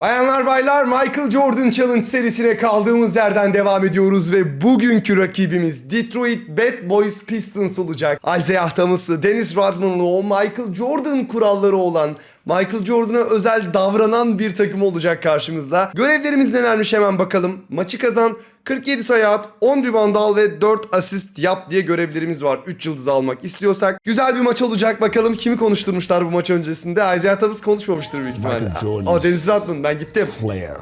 Bayanlar baylar Michael Jordan Challenge serisine kaldığımız yerden devam ediyoruz ve bugünkü rakibimiz Detroit Bad Boys Pistons olacak. Isaiah Thomas'lı, Dennis Rodman'lı o Michael Jordan kuralları olan Michael Jordan'a özel davranan bir takım olacak karşımızda. Görevlerimiz nelermiş hemen bakalım. Maçı kazan, 47 sayı at, 10 rebound al ve 4 asist yap diye görevlerimiz var. 3 yıldız almak istiyorsak. Güzel bir maç olacak bakalım. Kimi konuşturmuşlar bu maç öncesinde? Isaiah Thomas konuşmamıştır büyük ihtimalle. Aa Dennis Rodman ben gittim. flair,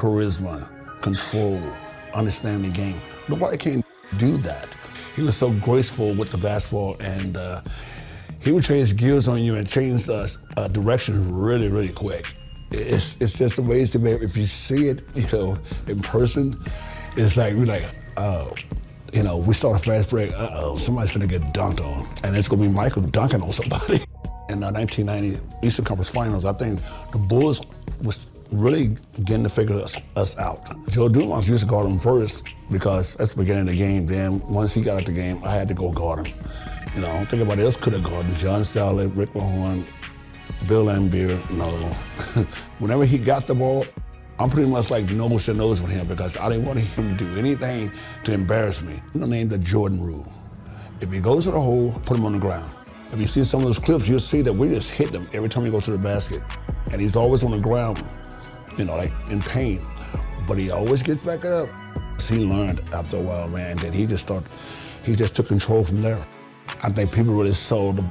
charisma, control, understand the game. Nobody can do that. He was so graceful with the basketball, and uh, he would change gears on you and change uh, uh, directions really, really quick. It's it's just amazing, man. If you see it, you know, in person, it's like we're like, oh. You know, we start a fast break. Uh oh, somebody's gonna get dunked on, and it's gonna be Michael dunking on somebody. In the 1990 Eastern Conference Finals, I think the Bulls was really getting to figure us, us out. Joe Dumars used to guard him first because that's the beginning of the game. Then once he got out the game, I had to go guard him. You know, I don't think anybody else could have guarded John Sally, Rick Mahorn, Bill Lambier. No. Whenever he got the ball, I'm pretty much like nose to nose with him because I didn't want him to do anything to embarrass me. I'm gonna name the Jordan rule. If he goes to the hole, put him on the ground. If you see some of those clips, you'll see that we just hit him every time he goes to the basket. And he's always on the ground, you know, like in pain. But he always gets back up. He learned after a while, man, that he just thought, he just took control from there. I think people really saw the,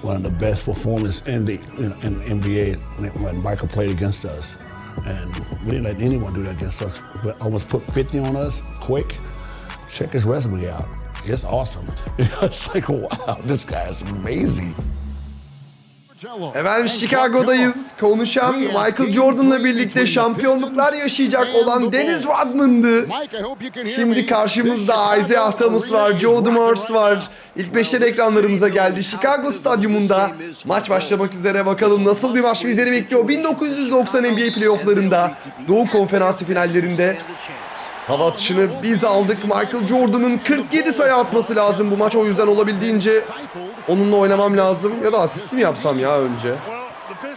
one of the best performances in the in, in NBA when Michael played against us. And we didn't let anyone do that against us. But almost put 50 on us quick. Check his resume out. It's awesome. it's like, wow, this guy is amazing. Efendim Chicago'dayız. Konuşan Michael Jordan'la birlikte şampiyonluklar yaşayacak olan Dennis Rodman'dı. Şimdi karşımızda Isaiah Thomas var, Joe Dumars var. İlk beşler ekranlarımıza geldi. Chicago stadyumunda maç başlamak üzere. Bakalım nasıl bir maç bizleri bekliyor. 1990 NBA playofflarında Doğu Konferansı finallerinde Hava atışını biz aldık. Michael Jordan'ın 47 sayı atması lazım bu maç. O yüzden olabildiğince onunla oynamam lazım. Ya da asisti mi yapsam ya önce?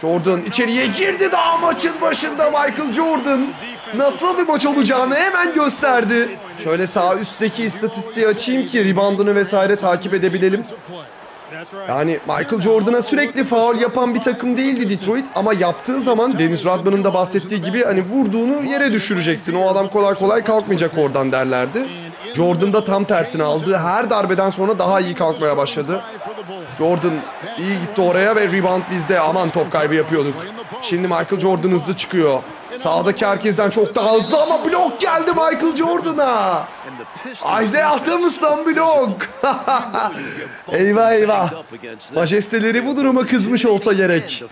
Jordan içeriye girdi daha maçın başında Michael Jordan. Nasıl bir maç olacağını hemen gösterdi. Şöyle sağ üstteki istatistiği açayım ki reboundını vesaire takip edebilelim. Yani Michael Jordan'a sürekli faul yapan bir takım değildi Detroit ama yaptığı zaman Dennis Rodman'ın da bahsettiği gibi hani vurduğunu yere düşüreceksin. O adam kolay kolay kalkmayacak oradan derlerdi. Jordan da tam tersine aldı. Her darbeden sonra daha iyi kalkmaya başladı. Jordan iyi gitti oraya ve rebound bizde. Aman top kaybı yapıyorduk. Şimdi Michael Jordan hızlı çıkıyor. Sağdaki herkesten çok daha hızlı ama blok geldi Michael Jordan'a. Isaiah Thomas'tan blok. eyvah eyvah. Majesteleri bu duruma kızmış olsa gerek.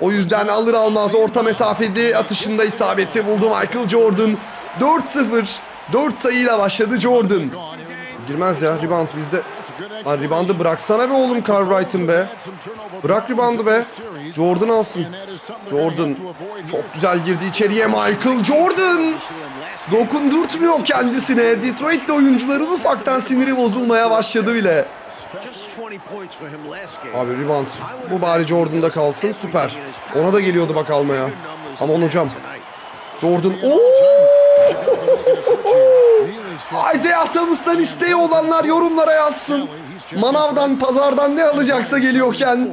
O yüzden alır almaz orta mesafede atışında isabeti buldu Michael Jordan. 4-0. 4 sayıyla başladı Jordan. Girmez ya rebound bizde. Lan reboundı bıraksana be oğlum Cartwright'ın be. Bırak reboundı be. Jordan alsın. Jordan çok güzel girdi içeriye Michael Jordan. Dokundurtmuyor kendisine. Detroit'li oyuncuların ufaktan siniri bozulmaya başladı bile. Abi rebound. Bu bari Jordan'da kalsın. Süper. Ona da geliyordu bak almaya. Aman hocam. Jordan. Oo! Isaiah Thomas'tan isteği olanlar yorumlara yazsın. Manavdan, pazardan ne alacaksa geliyorken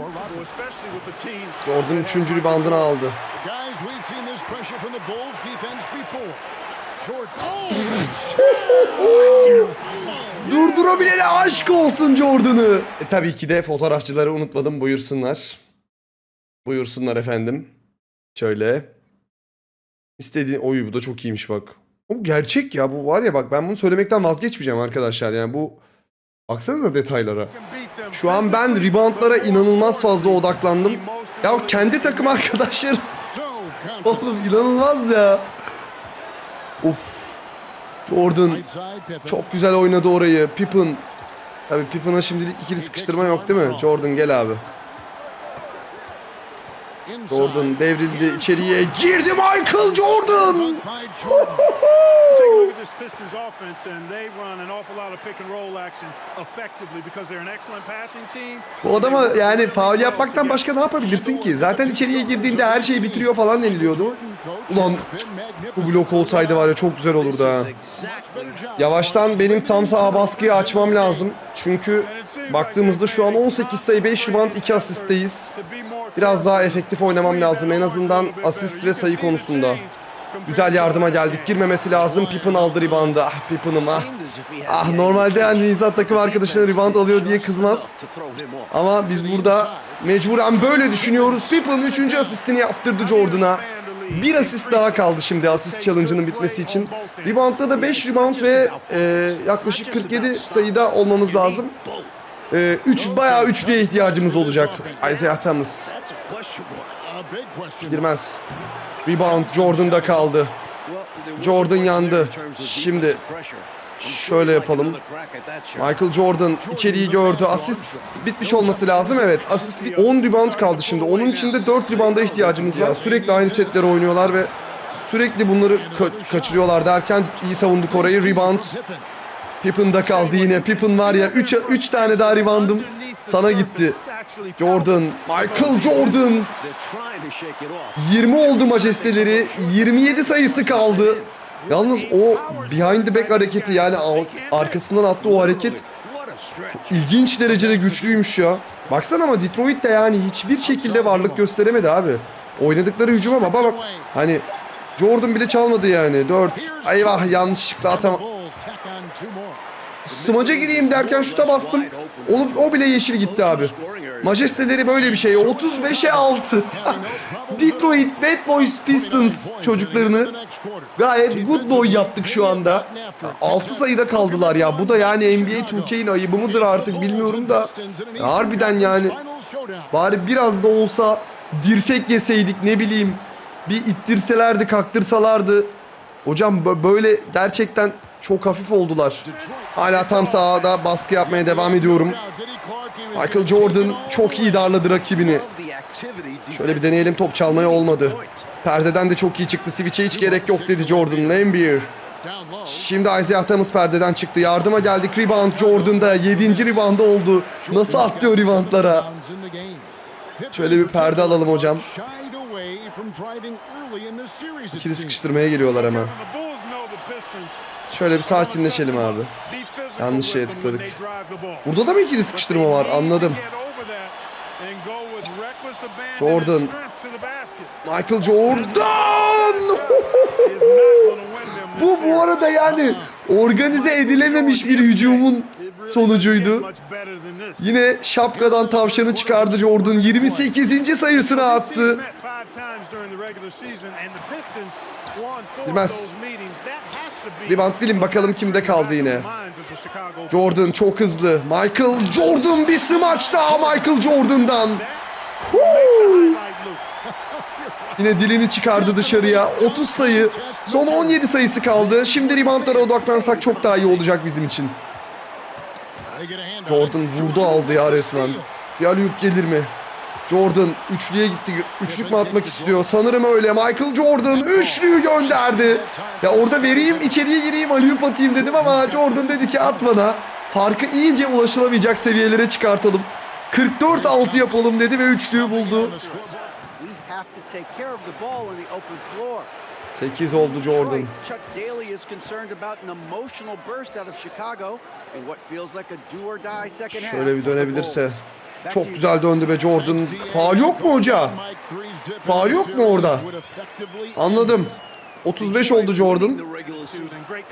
Jordan 3. reboundını aldı. Durdurabilene aşk olsun Jordan'ı. E, tabii ki de fotoğrafçıları unutmadım buyursunlar. Buyursunlar efendim. Şöyle. İstediğin... Oy bu da çok iyiymiş bak. O gerçek ya bu var ya bak ben bunu söylemekten vazgeçmeyeceğim arkadaşlar. Yani bu... Baksanıza detaylara. Şu an ben reboundlara inanılmaz fazla odaklandım. Ya kendi takım arkadaşlarım Oğlum inanılmaz ya. Of. Jordan çok güzel oynadı orayı. Pippen. Tabii Pippen'a şimdilik ikili sıkıştırma yok değil mi? Jordan gel abi. Jordan devrildi içeriye girdi Michael Jordan. Bu adama yani faul yapmaktan başka ne yapabilirsin ki? Zaten içeriye girdiğinde her şeyi bitiriyor falan deniliyordu. Ulan bu blok olsaydı var ya çok güzel olurdu ha. Yavaştan benim tam saha baskıyı açmam lazım. Çünkü baktığımızda şu an 18 sayı 5 rebound 2 asistteyiz. Biraz daha efektif oynamam lazım en azından asist ve sayı konusunda. Güzel yardıma geldik. Girmemesi lazım. Pippen aldı reboundı. Ah Pippen'ım ah. Ah normalde yani insan takım arkadaşına rebound alıyor diye kızmaz. Ama biz burada mecburen böyle düşünüyoruz. Pippen 3. asistini yaptırdı Jordan'a. Bir asist daha kaldı şimdi asist challenge'ının bitmesi için. Rebound'da da 5 rebound ve e, yaklaşık 47 sayıda olmamız lazım. 3 bayağı üçlüye ihtiyacımız olacak. Isaiah Thomas girmez. Rebound Jordan'da kaldı. Jordan yandı. Şimdi şöyle yapalım. Michael Jordan içeriği gördü. Asist bitmiş olması lazım. Evet. Asist bir 10 rebound kaldı şimdi. Onun içinde 4 rebounda ihtiyacımız var. Sürekli aynı setleri oynuyorlar ve sürekli bunları ka- kaçırıyorlar derken iyi savunduk orayı. Rebound Pippen'da kaldı yine. Pippen var ya 3 3 tane daha reboundım sana gitti. Jordan, Michael Jordan 20 oldu majesteleri. 27 sayısı kaldı. Yalnız o behind the back hareketi yani arkasından attığı o hareket ilginç derecede güçlüymüş ya. Baksana ama Detroit de yani hiçbir şekilde varlık gösteremedi abi. Oynadıkları hücuma bak bak. Hani Jordan bile çalmadı yani. 4. Eyvah yanlışlıkla atam. Smaca gireyim derken şuta bastım. O, o bile yeşil gitti abi. Majesteleri böyle bir şey. 35'e 6. Detroit Bad Boys Pistons çocuklarını gayet good boy yaptık şu anda. 6 sayıda kaldılar ya. Bu da yani NBA 2K'in ayıbı mıdır artık bilmiyorum da. Ya harbiden yani bari biraz da olsa dirsek yeseydik ne bileyim. Bir ittirselerdi kaktırsalardı. Hocam bö- böyle gerçekten çok hafif oldular. Hala tam sahada baskı yapmaya devam ediyorum. Michael Jordan çok iyi darladı rakibini. Şöyle bir deneyelim top çalmaya olmadı. Perdeden de çok iyi çıktı. Switch'e hiç gerek yok dedi Jordan. Lambier. Şimdi Isaiah Thomas perdeden çıktı. Yardıma geldik. Rebound Jordan'da. 7. rebound oldu. Nasıl atlıyor reboundlara? Şöyle bir perde alalım hocam. İkili sıkıştırmaya geliyorlar hemen. Şöyle bir sakinleşelim abi. Yanlış şeye tıkladık. Burada da mı ikili sıkıştırma var? Anladım. Jordan. Michael Jordan! Bu bu arada yani organize edilememiş bir hücumun sonucuydu. Yine şapkadan tavşanı çıkardı Jordan. 28. sayısını attı. Bilmez. Rebound bilin bakalım kimde kaldı yine. Jordan çok hızlı. Michael Jordan bir smaç daha Michael Jordan'dan. Huu! Yine dilini çıkardı dışarıya. 30 sayı. Son 17 sayısı kaldı. Şimdi reboundlara odaklansak çok daha iyi olacak bizim için. Jordan vurdu aldı ya resmen. Bir gelir mi? Jordan üçlüye gitti. Üçlük mü atmak istiyor? Sanırım öyle. Michael Jordan üçlüyü gönderdi. Ya orada vereyim, içeriye gireyim, alley-oop atayım dedim ama Jordan dedi ki at bana. Farkı iyice ulaşılamayacak seviyelere çıkartalım. 44-6 yapalım dedi ve üçlüyü buldu. 8 oldu Jordan. Chuck Daly is concerned about an emotional burst out of Chicago in what feels like a do or die second half. Şöyle bir dönebilirse. Çok güzel döndü be Jordan. Faal yok mu hoca? Faal yok mu orada? Anladım. 35 oldu Jordan.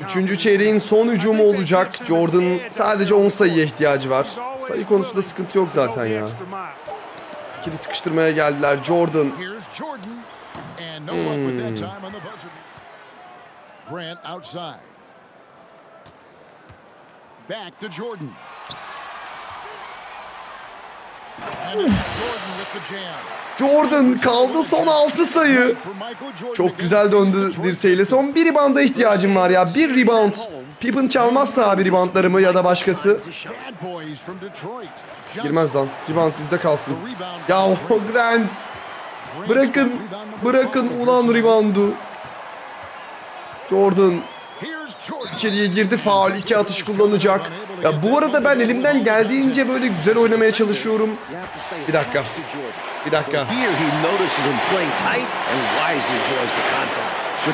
Üçüncü çeyreğin son hücumu olacak. Jordan'ın sadece 10 sayıya ihtiyacı var. Sayı konusunda sıkıntı yok zaten ya. İkili sıkıştırmaya geldiler. Jordan. Jordan. Buzzer. Grant outside. Back to Jordan. And Jordan kaldı son 6 sayı. Çok güzel döndü dirseğiyle. Son bir rebounda ihtiyacım var ya. Bir rebound. Pippen çalmazsa abi reboundlarımı ya da başkası. Girmez lan. Rebound bizde kalsın. Ya Grant. Bırakın. Bırakın ulan reboundu. Jordan. İçeriye girdi faul iki atış kullanacak. Ya bu arada ben elimden geldiğince böyle güzel oynamaya çalışıyorum. Bir dakika. Bir dakika.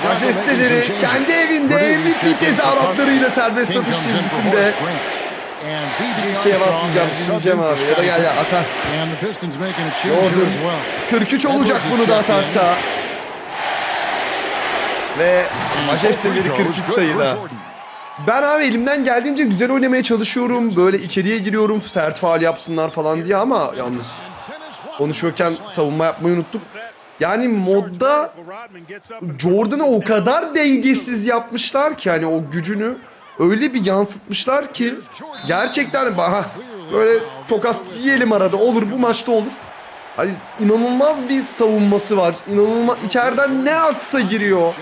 Majesteleri kendi evinde MVP tezahüratlarıyla serbest atış çizgisinde. Hiçbir şeye basmayacağım, dinleyeceğim abi. Ya da gel ya atar. Well. 43 olacak bunu da atarsa. Ve majesteleri Free 43 throws, good for sayıda. Ben abi elimden geldiğince güzel oynamaya çalışıyorum. Böyle içeriye giriyorum sert faal yapsınlar falan diye ama yalnız konuşuyorken savunma yapmayı unuttuk. Yani modda Jordan'ı o kadar dengesiz yapmışlar ki hani o gücünü öyle bir yansıtmışlar ki gerçekten aha, böyle tokat yiyelim arada olur bu maçta olur. Hani inanılmaz bir savunması var. İnanılmaz içeriden ne atsa giriyor.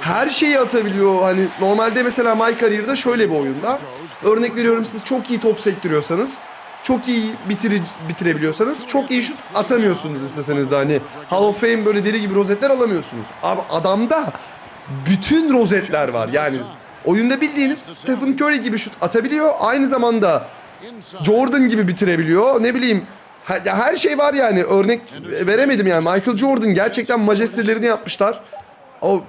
Her şeyi atabiliyor. Hani normalde mesela My Career'da şöyle bir oyunda. Örnek veriyorum siz çok iyi top sektiriyorsanız çok iyi bitiri, bitirebiliyorsanız çok iyi şut atamıyorsunuz isteseniz de hani Hall of Fame böyle deli gibi rozetler alamıyorsunuz. Abi adamda bütün rozetler var. Yani oyunda bildiğiniz Stephen Curry gibi şut atabiliyor. Aynı zamanda Jordan gibi bitirebiliyor. Ne bileyim her şey var yani. Örnek veremedim yani. Michael Jordan gerçekten majestelerini yapmışlar. O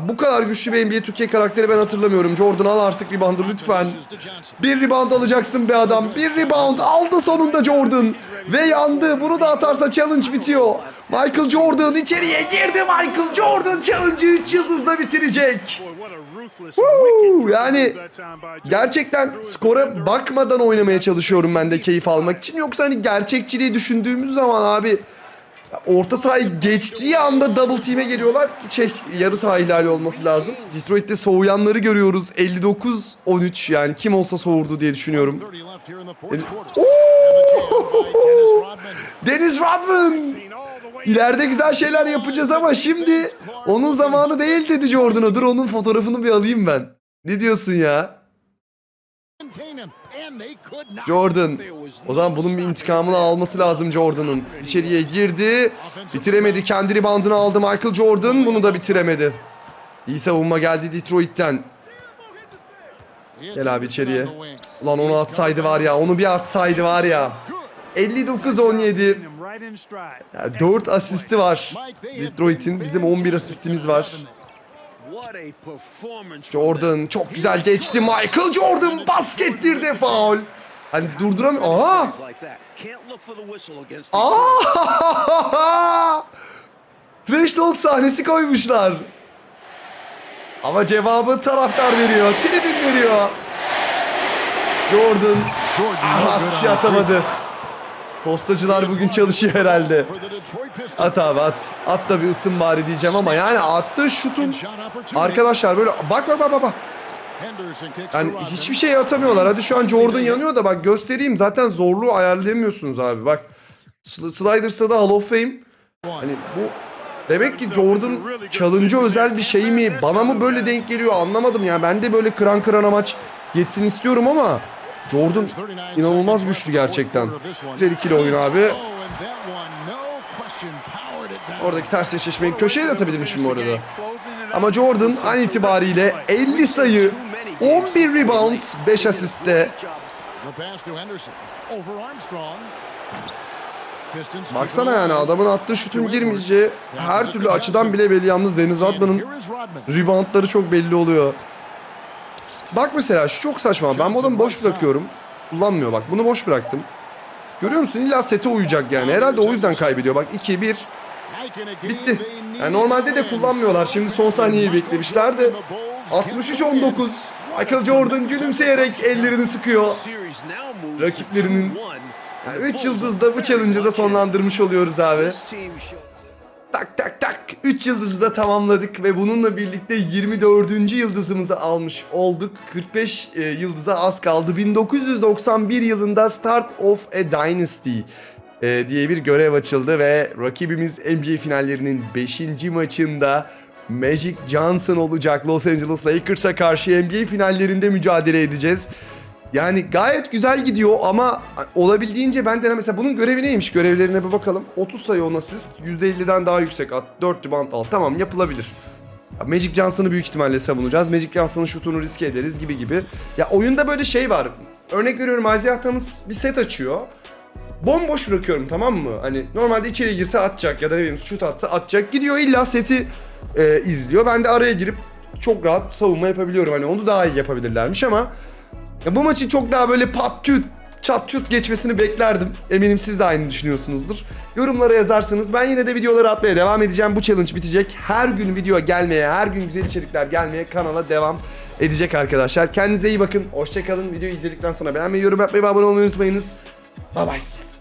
bu, kadar güçlü bir NBA Türkiye karakteri ben hatırlamıyorum. Jordan al artık reboundu lütfen. Bir rebound alacaksın be adam. Bir rebound aldı sonunda Jordan. Ve yandı. Bunu da atarsa challenge bitiyor. Michael Jordan içeriye girdi. Michael Jordan challenge'ı 3 yıldızla bitirecek. Woo! Yani gerçekten skora bakmadan oynamaya çalışıyorum ben de keyif almak için. Yoksa hani gerçekçiliği düşündüğümüz zaman abi orta sahayı geçtiği anda double team'e geliyorlar. Şey yarı saha ihlali olması lazım. Detroit'te soğuyanları görüyoruz. 59-13 yani kim olsa soğurdu diye düşünüyorum. 30 left here in the fourth quarter. Oo! Dennis Rodman. İleride güzel şeyler yapacağız ama şimdi onun zamanı değil dedi Jordan'a. Dur onun fotoğrafını bir alayım ben. Ne diyorsun ya? Jordan. O zaman bunun bir intikamını alması lazım Jordan'ın. İçeriye girdi. Bitiremedi. Kendi reboundını aldı Michael Jordan. Bunu da bitiremedi. İyi savunma geldi Detroit'ten. Gel abi içeriye. Ulan onu atsaydı var ya. Onu bir atsaydı var ya. 59-17. Ya 4 asisti var. Detroit'in. Bizim 11 asistimiz var. Jordan çok güzel geçti. Michael Jordan basket bir de faul. Hani durduramıyor. Against Aa! Trash talk sahnesi koymuşlar. Ama cevabı taraftar veriyor. Tribün veriyor. Jordan Jordan ah, atışı atamadı. Postacılar bugün çalışıyor herhalde. At abi at. At da bir ısın bari diyeceğim ama yani attığı şutun arkadaşlar böyle bak bak bak bak, Yani hiçbir şey atamıyorlar. Hadi şu an Jordan yanıyor da bak göstereyim. Zaten zorluğu ayarlayamıyorsunuz abi. Bak Sl- Sliders'a da Hall of Fame. Hani bu demek ki Jordan challenge'a özel bir şey mi? Bana mı böyle denk geliyor anlamadım ya. Ben de böyle kıran kırana maç geçsin istiyorum ama Jordan inanılmaz güçlü gerçekten. Güzel ikili oyun abi. Oradaki ters eşleşmeyi köşeye de atabilirmişim bu arada. Ama Jordan an itibariyle 50 sayı, 11 rebound, 5 asistte The pass to Henderson. Over Armstrong. Pistons Baksana yani adamın attığı şutun girmeyeceği her türlü açıdan bile belli. Yalnız Deniz Rodman'ın reboundları çok belli oluyor. Bak mesela şu çok saçma. Ben bu adamı boş bırakıyorum. Kullanmıyor bak. Bunu boş bıraktım. Görüyor musun? İlla sete uyacak yani. Herhalde o yüzden kaybediyor. Bak 2-1 bitti. Yani normalde de kullanmıyorlar. Şimdi son saniyeyi beklemişler de 63-19. Michael Jordan gülümseyerek ellerini sıkıyor. Rakiplerinin- to 2-1. Yani 3 yıldızda bu challenge'ı da sonlandırmış oluyoruz abi. Tak tak tak 3 yıldızı da tamamladık ve bununla birlikte 24. yıldızımızı almış olduk. 45 e, yıldıza az kaldı. 1991 yılında Start of a Dynasty e, diye bir görev açıldı ve rakibimiz NBA finallerinin 5. maçında Magic Johnson olacak. Los Angeles Lakers'a karşı NBA finallerinde mücadele edeceğiz. Yani gayet güzel gidiyor ama olabildiğince ben de mesela bunun görevi neymiş? Görevlerine bir bakalım. 30 sayı 10 asist, %50'den daha yüksek at, 4 rebound al. Tamam yapılabilir. Magic Johnson'ı büyük ihtimalle savunacağız. Magic Johnson'ın şutunu riske ederiz gibi gibi. Ya oyunda böyle şey var. Örnek veriyorum Isaiah Thomas bir set açıyor. Bomboş bırakıyorum tamam mı? Hani normalde içeri girse atacak ya da ne bileyim şut atsa atacak. Gidiyor illa seti e, izliyor. Ben de araya girip çok rahat savunma yapabiliyorum. Hani onu daha iyi yapabilirlermiş ama ya bu maçın çok daha böyle pat küt çat çut geçmesini beklerdim. Eminim siz de aynı düşünüyorsunuzdur. Yorumlara yazarsanız ben yine de videoları atmaya devam edeceğim. Bu challenge bitecek. Her gün video gelmeye, her gün güzel içerikler gelmeye kanala devam edecek arkadaşlar. Kendinize iyi bakın. Hoşçakalın. Videoyu izledikten sonra beğenmeyi, yorum yapmayı ve abone olmayı unutmayınız. Bye bye.